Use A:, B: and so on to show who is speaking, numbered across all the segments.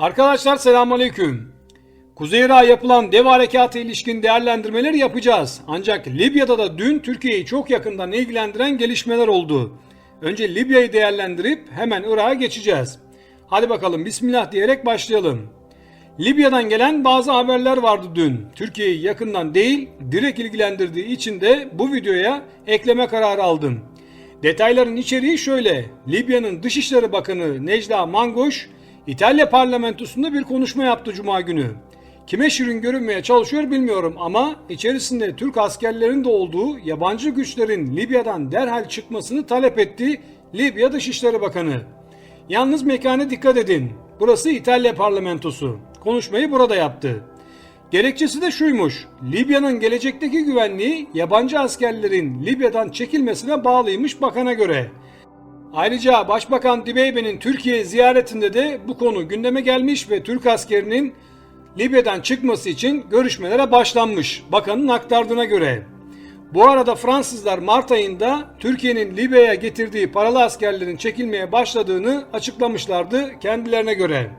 A: Arkadaşlar selamünaleyküm. Kuzey Irak'a yapılan dev harekatı ilişkin değerlendirmeler yapacağız. Ancak Libya'da da dün Türkiye'yi çok yakından ilgilendiren gelişmeler oldu. Önce Libya'yı değerlendirip hemen Irak'a geçeceğiz. Hadi bakalım bismillah diyerek başlayalım. Libya'dan gelen bazı haberler vardı dün. Türkiye'yi yakından değil, direkt ilgilendirdiği için de bu videoya ekleme kararı aldım. Detayların içeriği şöyle. Libya'nın Dışişleri Bakanı Necla Mangoş, İtalya parlamentosunda bir konuşma yaptı Cuma günü. Kime şirin görünmeye çalışıyor bilmiyorum ama içerisinde Türk askerlerinin de olduğu yabancı güçlerin Libya'dan derhal çıkmasını talep etti Libya Dışişleri Bakanı. Yalnız mekana dikkat edin. Burası İtalya parlamentosu. Konuşmayı burada yaptı. Gerekçesi de şuymuş. Libya'nın gelecekteki güvenliği yabancı askerlerin Libya'dan çekilmesine bağlıymış bakana göre. Ayrıca Başbakan Dibeybe'nin Türkiye ziyaretinde de bu konu gündeme gelmiş ve Türk askerinin Libya'dan çıkması için görüşmelere başlanmış bakanın aktardığına göre. Bu arada Fransızlar Mart ayında Türkiye'nin Libya'ya getirdiği paralı askerlerin çekilmeye başladığını açıklamışlardı kendilerine göre.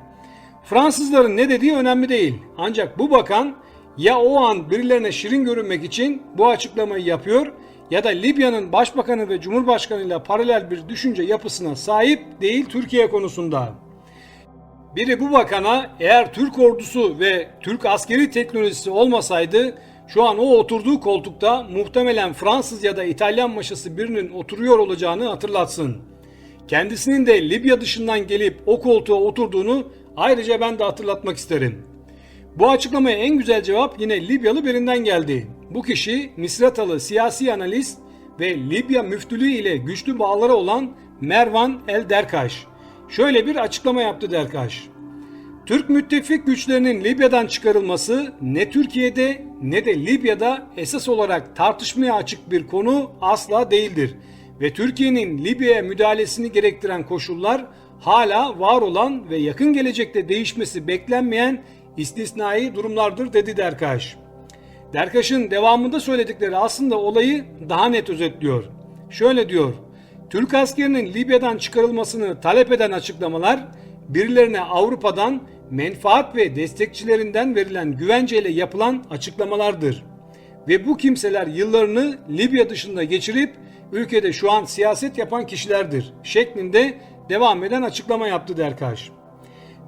A: Fransızların ne dediği önemli değil. Ancak bu bakan ya o an birilerine şirin görünmek için bu açıklamayı yapıyor ya da Libya'nın başbakanı ve cumhurbaşkanıyla paralel bir düşünce yapısına sahip değil Türkiye konusunda. Biri bu bakana eğer Türk ordusu ve Türk askeri teknolojisi olmasaydı şu an o oturduğu koltukta muhtemelen Fransız ya da İtalyan maşası birinin oturuyor olacağını hatırlatsın. Kendisinin de Libya dışından gelip o koltuğa oturduğunu ayrıca ben de hatırlatmak isterim. Bu açıklamaya en güzel cevap yine Libyalı birinden geldi. Bu kişi Misratalı siyasi analist ve Libya müftülüğü ile güçlü bağları olan Mervan El Derkaş. Şöyle bir açıklama yaptı Derkaş. Türk müttefik güçlerinin Libya'dan çıkarılması ne Türkiye'de ne de Libya'da esas olarak tartışmaya açık bir konu asla değildir ve Türkiye'nin Libya'ya müdahalesini gerektiren koşullar hala var olan ve yakın gelecekte değişmesi beklenmeyen istisnai durumlardır dedi Derkaş. Derkaş'ın devamında söyledikleri aslında olayı daha net özetliyor. Şöyle diyor. Türk askerinin Libya'dan çıkarılmasını talep eden açıklamalar birilerine Avrupa'dan menfaat ve destekçilerinden verilen güvenceyle yapılan açıklamalardır. Ve bu kimseler yıllarını Libya dışında geçirip ülkede şu an siyaset yapan kişilerdir şeklinde devam eden açıklama yaptı Derkaş.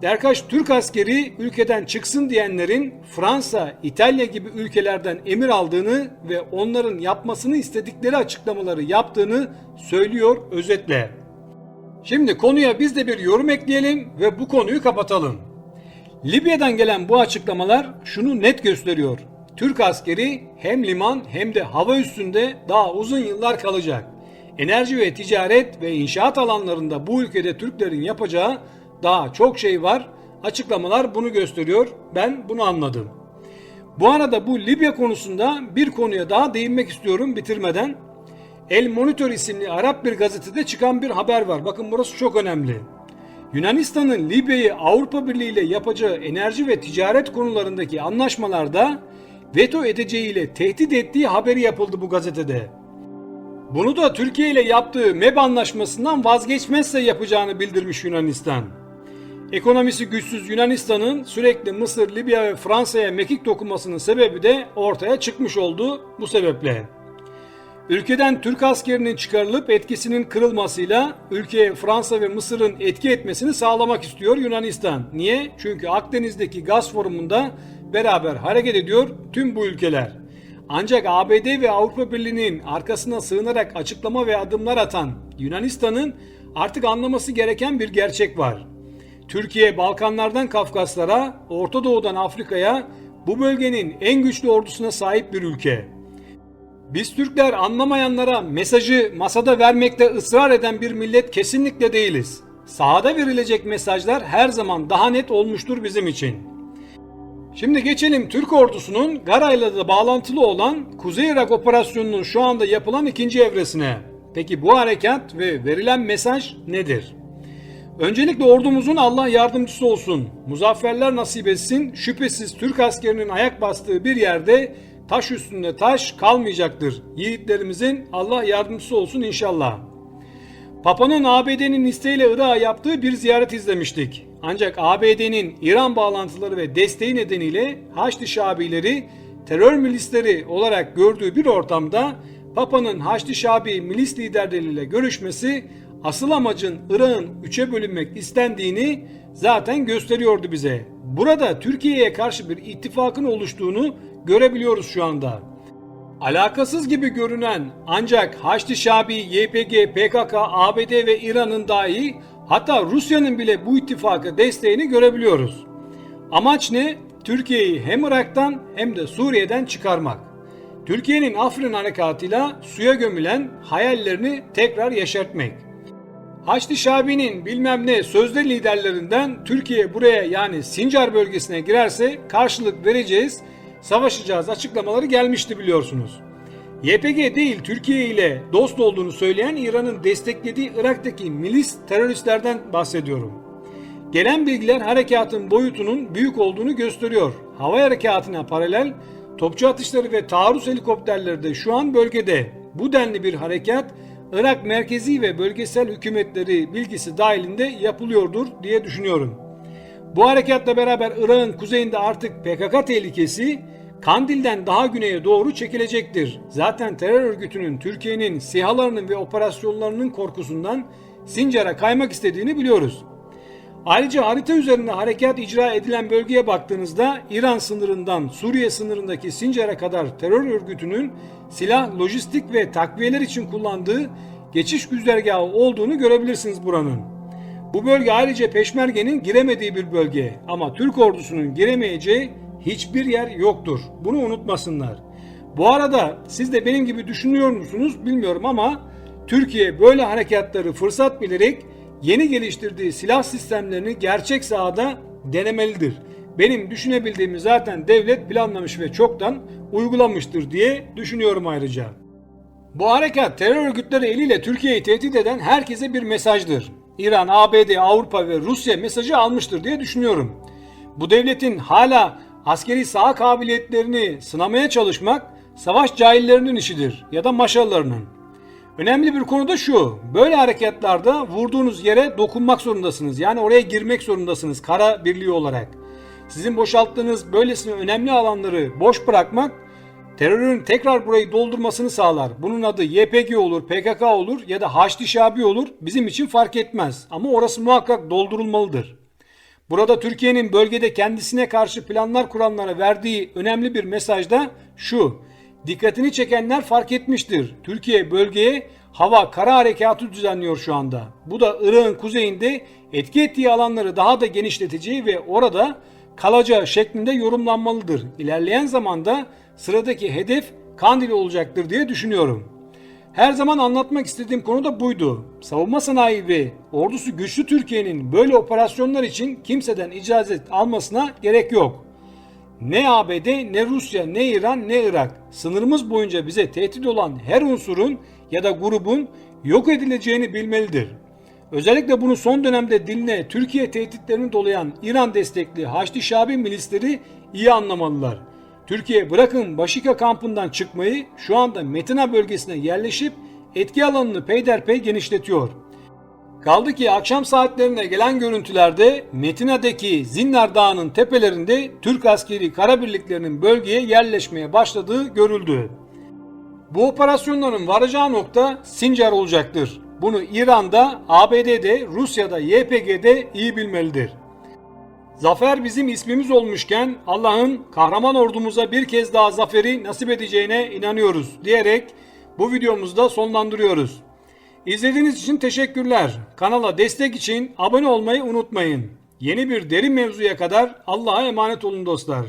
A: Derkaş Türk askeri ülkeden çıksın diyenlerin Fransa, İtalya gibi ülkelerden emir aldığını ve onların yapmasını istedikleri açıklamaları yaptığını söylüyor özetle. Şimdi konuya biz de bir yorum ekleyelim ve bu konuyu kapatalım. Libya'dan gelen bu açıklamalar şunu net gösteriyor. Türk askeri hem liman hem de hava üstünde daha uzun yıllar kalacak. Enerji ve ticaret ve inşaat alanlarında bu ülkede Türklerin yapacağı daha çok şey var. Açıklamalar bunu gösteriyor. Ben bunu anladım. Bu arada bu Libya konusunda bir konuya daha değinmek istiyorum bitirmeden. El Monitor isimli Arap bir gazetede çıkan bir haber var. Bakın burası çok önemli. Yunanistan'ın Libya'yı Avrupa Birliği ile yapacağı enerji ve ticaret konularındaki anlaşmalarda veto edeceğiyle tehdit ettiği haberi yapıldı bu gazetede. Bunu da Türkiye ile yaptığı MEB anlaşmasından vazgeçmezse yapacağını bildirmiş Yunanistan. Ekonomisi güçsüz Yunanistan'ın sürekli Mısır, Libya ve Fransa'ya mekik dokunmasının sebebi de ortaya çıkmış oldu bu sebeple. Ülkeden Türk askerinin çıkarılıp etkisinin kırılmasıyla ülkeye Fransa ve Mısır'ın etki etmesini sağlamak istiyor Yunanistan. Niye? Çünkü Akdeniz'deki gaz forumunda beraber hareket ediyor tüm bu ülkeler. Ancak ABD ve Avrupa Birliği'nin arkasına sığınarak açıklama ve adımlar atan Yunanistan'ın artık anlaması gereken bir gerçek var. Türkiye Balkanlardan Kafkaslara, Orta Doğu'dan Afrika'ya bu bölgenin en güçlü ordusuna sahip bir ülke. Biz Türkler anlamayanlara mesajı masada vermekte ısrar eden bir millet kesinlikle değiliz. Sahada verilecek mesajlar her zaman daha net olmuştur bizim için. Şimdi geçelim Türk ordusunun Garay'la da bağlantılı olan Kuzey Irak operasyonunun şu anda yapılan ikinci evresine. Peki bu harekat ve verilen mesaj nedir? Öncelikle ordumuzun Allah yardımcısı olsun. Muzafferler nasip etsin. Şüphesiz Türk askerinin ayak bastığı bir yerde taş üstünde taş kalmayacaktır. Yiğitlerimizin Allah yardımcısı olsun inşallah. Papa'nın ABD'nin isteğiyle Irak'a yaptığı bir ziyaret izlemiştik. Ancak ABD'nin İran bağlantıları ve desteği nedeniyle Haçlı Şabileri terör milisleri olarak gördüğü bir ortamda Papa'nın Haçlı Şabi milis liderleriyle görüşmesi asıl amacın Irak'ın üçe bölünmek istendiğini zaten gösteriyordu bize. Burada Türkiye'ye karşı bir ittifakın oluştuğunu görebiliyoruz şu anda. Alakasız gibi görünen ancak Haçlı Şabi, YPG, PKK, ABD ve İran'ın dahi hatta Rusya'nın bile bu ittifaka desteğini görebiliyoruz. Amaç ne? Türkiye'yi hem Irak'tan hem de Suriye'den çıkarmak. Türkiye'nin Afrin harekatıyla suya gömülen hayallerini tekrar yeşertmek. Haçlı Şabi'nin bilmem ne sözde liderlerinden Türkiye buraya yani Sincar bölgesine girerse karşılık vereceğiz, savaşacağız açıklamaları gelmişti biliyorsunuz. YPG değil Türkiye ile dost olduğunu söyleyen İran'ın desteklediği Irak'taki milis teröristlerden bahsediyorum. Gelen bilgiler harekatın boyutunun büyük olduğunu gösteriyor. Hava harekatına paralel topçu atışları ve taarruz helikopterleri de şu an bölgede. Bu denli bir harekat Irak merkezi ve bölgesel hükümetleri bilgisi dahilinde yapılıyordur diye düşünüyorum. Bu harekatla beraber Irak'ın kuzeyinde artık PKK tehlikesi Kandil'den daha güneye doğru çekilecektir. Zaten terör örgütünün Türkiye'nin sihalarının ve operasyonlarının korkusundan Sincar'a kaymak istediğini biliyoruz. Ayrıca harita üzerinde harekat icra edilen bölgeye baktığınızda İran sınırından Suriye sınırındaki Sincar'a kadar terör örgütünün silah, lojistik ve takviyeler için kullandığı geçiş güzergahı olduğunu görebilirsiniz buranın. Bu bölge ayrıca Peşmerge'nin giremediği bir bölge ama Türk ordusunun giremeyeceği hiçbir yer yoktur. Bunu unutmasınlar. Bu arada siz de benim gibi düşünüyor musunuz bilmiyorum ama Türkiye böyle harekatları fırsat bilerek yeni geliştirdiği silah sistemlerini gerçek sahada denemelidir. Benim düşünebildiğimi zaten devlet planlamış ve çoktan uygulamıştır diye düşünüyorum ayrıca. Bu harekat terör örgütleri eliyle Türkiye'yi tehdit eden herkese bir mesajdır. İran, ABD, Avrupa ve Rusya mesajı almıştır diye düşünüyorum. Bu devletin hala askeri saha kabiliyetlerini sınamaya çalışmak savaş cahillerinin işidir ya da maşalarının. Önemli bir konu da şu. Böyle harekatlarda vurduğunuz yere dokunmak zorundasınız. Yani oraya girmek zorundasınız kara birliği olarak. Sizin boşalttığınız böylesine önemli alanları boş bırakmak terörün tekrar burayı doldurmasını sağlar. Bunun adı YPG olur, PKK olur ya da Haçlı Şabi olur. Bizim için fark etmez. Ama orası muhakkak doldurulmalıdır. Burada Türkiye'nin bölgede kendisine karşı planlar kuranlara verdiği önemli bir mesaj da şu. Dikkatini çekenler fark etmiştir. Türkiye bölgeye hava kara harekatı düzenliyor şu anda. Bu da Irak'ın kuzeyinde etki ettiği alanları daha da genişleteceği ve orada kalacağı şeklinde yorumlanmalıdır. İlerleyen zamanda sıradaki hedef Kandil olacaktır diye düşünüyorum. Her zaman anlatmak istediğim konu da buydu. Savunma sanayi ve ordusu güçlü Türkiye'nin böyle operasyonlar için kimseden icazet almasına gerek yok. Ne ABD, ne Rusya, ne İran, ne Irak sınırımız boyunca bize tehdit olan her unsurun ya da grubun yok edileceğini bilmelidir. Özellikle bunu son dönemde diline Türkiye tehditlerini dolayan İran destekli Haçlı Şabi milisleri iyi anlamalılar. Türkiye bırakın Başika kampından çıkmayı şu anda Metina bölgesine yerleşip etki alanını peyderpey genişletiyor. Kaldı ki akşam saatlerine gelen görüntülerde Metina'daki Zinnar Dağı'nın tepelerinde Türk askeri kara birliklerinin bölgeye yerleşmeye başladığı görüldü. Bu operasyonların varacağı nokta Sincar olacaktır. Bunu İran'da, ABD'de, Rusya'da, YPG'de iyi bilmelidir. Zafer bizim ismimiz olmuşken Allah'ın kahraman ordumuza bir kez daha zaferi nasip edeceğine inanıyoruz diyerek bu videomuzda sonlandırıyoruz. İzlediğiniz için teşekkürler. Kanala destek için abone olmayı unutmayın. Yeni bir derin mevzuya kadar Allah'a emanet olun dostlar.